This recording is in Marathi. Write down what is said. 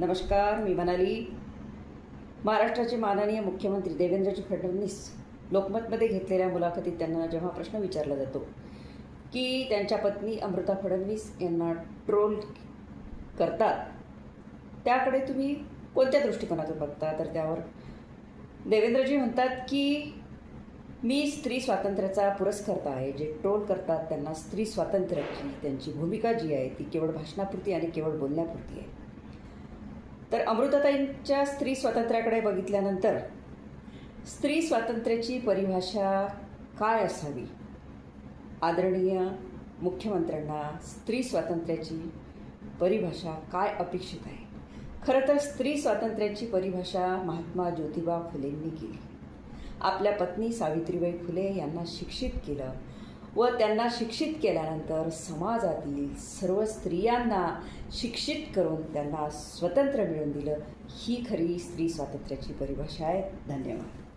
नमस्कार मी मनाली. महाराष्ट्राचे माननीय मुख्यमंत्री देवेंद्रजी फडणवीस लोकमतमध्ये घेतलेल्या मुलाखतीत त्यांना जेव्हा प्रश्न विचारला जातो की त्यांच्या पत्नी अमृता फडणवीस यांना ट्रोल करतात त्याकडे तुम्ही कोणत्या दृष्टिकोनातून बघता? तर त्यावर देवेंद्रजी म्हणतात की मी स्त्री स्वातंत्र्याचा पुरस्कर्ता आहे. जे ट्रोल करतात त्यांना स्त्री स्वातंत्र्याची त्यांची भूमिका जी आहे ती केवळ भाषणापुरती आणि केवळ बोलण्यापुरती आहे. तर अमृताताईंच्या स्त्री स्वातंत्र्याकडे बघितल्यानंतर स्त्री स्वातंत्र्याची परिभाषा काय असावी? आदरणीय मुख्यमंत्र्यांना स्त्री स्वातंत्र्याची परिभाषा काय अपेक्षित आहे? खरं तर स्त्री स्वातंत्र्याची परिभाषा महात्मा ज्योतिबा फुलेंनी केली. आपल्या पत्नी सावित्रीबाई फुले यांना शिक्षित केलं. व त्यांना शिक्षित केल्यानंतर समाजातील सर्व स्त्रियांना शिक्षित करून त्यांना स्वतंत्र मिळवून दिलं. ही खरी स्त्री स्वातंत्र्याची परिभाषा आहे. धन्यवाद.